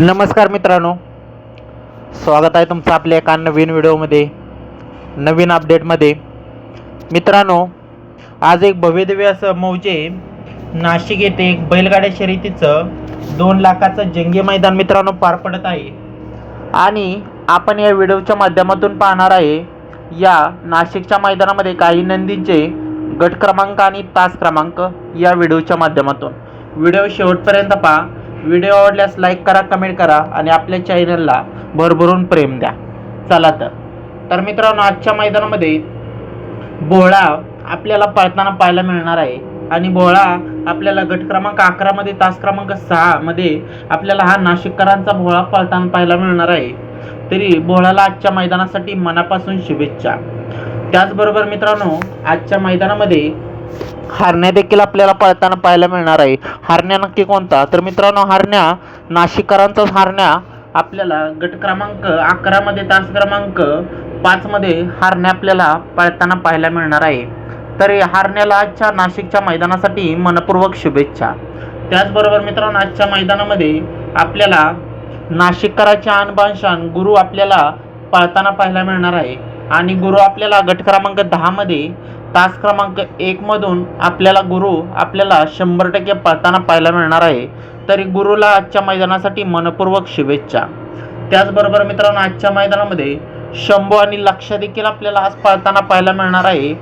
नमस्कार मित्रांनो. स्वागत आहे तुमचं आपल्या एका नवीन व्हिडिओमध्ये नवीन अपडेटमध्ये. मित्रांनो आज एक भव्यदिव्य असं मौजे नाशिक येथे एक बैलगाड्या शर्यतीचं दोन लाखाचं जंगी मैदान मित्रांनो पार पडत आहे. आणि आपण या व्हिडिओच्या माध्यमातून पाहणार आहे या नाशिकच्या मैदानामध्ये काही नंदींचे गट क्रमांक आणि तास क्रमांक या व्हिडिओच्या माध्यमातून. व्हिडिओ शेवटपर्यंत पहा. व्हिडिओ आवडल्यास लाईक करा कमेंट करा आणि आपल्या चॅनलला भरभरून प्रेम द्या. चला तर. तर मित्रांनो आजच्या मैदानामध्ये बोळा आपल्याला पळताना पाहायला मिळणार आहे आणि बोळा आपल्याला गट क्रमांक अकरामध्ये तास क्रमांक सहामध्ये आपल्याला हा नाशिककरांचा भोळा पळताना पाहायला मिळणार आहे. तरी बोळाला आजच्या मैदानासाठी मनापासून शुभेच्छा. त्याचबरोबर मित्रांनो आजच्या मैदानामध्ये हारण्या देखील आपल्याला पळताना पाहायला मिळणार आहे. हारण्या नक्की कोणता? तर मित्रांनो हारण्या नाशिकरांचाच हारण्या आपल्याला गट क्रमांक अकरामध्ये तास क्रमांक पाचमध्ये हारण्या आपल्याला पळताना पाहायला मिळणार आहे. तर या हारण्याला आजच्या नाशिकच्या मैदानासाठी मनपूर्वक शुभेच्छा. त्याचबरोबर मित्रांनो आजच्या मैदानामध्ये आपल्याला नाशिककराच्या अनबानशान गुरु आपल्याला पळताना पाहायला मिळणार आहे. आणि गुरु आपल्याला गट क्रमांक दहामध्ये तास क्रमांक एकमधून आपल्याला गुरु आपल्याला शंभर टक्के पळताना पाहायला मिळणार आहे. तरी गुरुला आजच्या मैदानासाठी मनपूर्वक शुभेच्छा. त्याचबरोबर मित्रांनो आजच्या मैदानामध्ये शंभू आणि लक्ष देखील आपल्याला आज पळताना पाहायला मिळणार आहे.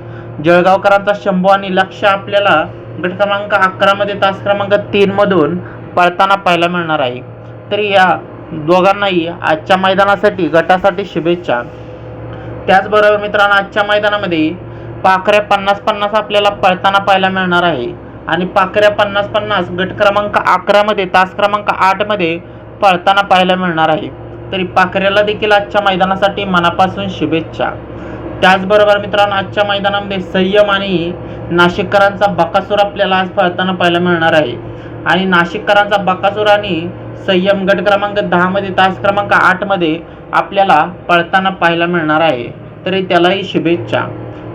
जळगावकरांचा शंभू आणि लक्ष आपल्याला गट क्रमांक अकरामध्ये तास क्रमांक तीनमधून पळताना पाहायला मिळणार आहे. तरी या दोघांनाही आजच्या मैदानासाठी गटासाठी शुभेच्छा. त्याचबरोबर मित्रांनो आजच्या मैदानामध्ये पाखऱ्या पन्नास पन्नास आपल्याला पळताना पाहायला मिळणार आहे. आणि पाखऱ्या पन्नास पन्नास गट क्रमांक अकरामध्ये तास क्रमांक आठमध्ये पळताना पाहायला मिळणार आहे. तरी पाखऱ्याला देखील आजच्या मैदानासाठी मनापासून शुभेच्छा. त्याचबरोबर मित्रांनो आजच्या मैदानामध्ये संयम आणि नाशिककरांचा बकासूर आपल्याला आज पळताना पाहायला मिळणार आहे. आणि नाशिककरांचा बकासूर आणि संयम गट क्रमांक दहामध्ये तास क्रमांक आठमध्ये आपल्याला पळताना पाहायला मिळणार आहे. तरी त्यालाही शुभेच्छा.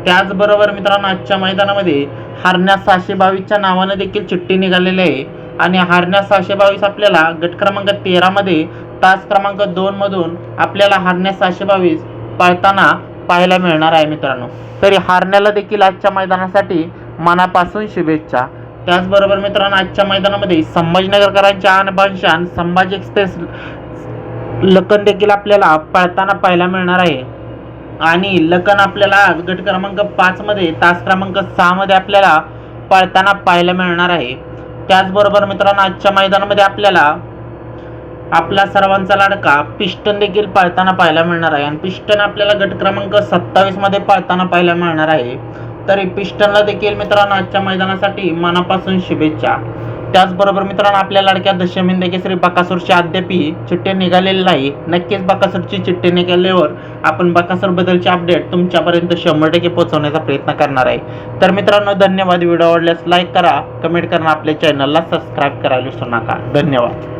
त्याचबरोबर मित्रांनो आजच्या मैदानामध्ये हारण्या सहाशे बावीसच्या नावानं देखील चिठ्ठी निघालेली आहे. आणि हारण्या सहाशे बावीस आपल्याला गट क्रमांक तेरामध्ये तास क्रमांक दोनमधून आपल्याला हारण्या सहाशे बावीस पळताना पाहायला मिळणार आहे मित्रांनो. तरी हारण्याला देखील आजच्या मैदानासाठी मनापासून शुभेच्छा. त्याचबरोबर मित्रांनो आजच्या मैदानामध्ये संभाजीनगरकरांच्या आणबानशान संभाजी एक्सप्रेस लखन देखील आपल्याला पळताना पाहायला मिळणार आहे. आणि लखन आपल्याला आज गट क्रमांक पाचमध्ये तास क्रमांक सहामध्ये आपल्याला पळताना पाहायला मिळणार आहे. त्याचबरोबर मित्रांनो आजच्या मैदानामध्ये आपल्याला आपला सर्वांचा लाडका पिस्टन देखील पळताना पाहायला मिळणार आहे. आणि पिस्टन आपल्याला गट क्रमांक सत्तावीसमध्ये पळताना पाहायला मिळणार आहे. तरी पिस्टनला देखील मित्रांनो आजच्या मैदानासाठी मनापासून शुभेच्छा. त्याचबरोबर मित्रांनो आपल्या लाडक्या दशमिंद केसरी बकासूरचे अद्यापही चिठ्ठे निघालेले नाही. नक्कीच बकासूरची चिठ्ठी निघाल्यावर आपण बकासूर बद्दलचे अपडेट तुमच्यापर्यंत शंभर टक्के पोहोचवण्याचा प्रयत्न करणार आहे. तर मित्रांनो धन्यवाद. व्हिडिओ आवडल्यास लाईक करा. कमेंट करा आपल्या चॅनलला सबस्क्राईब करायला विसरू नका. धन्यवाद.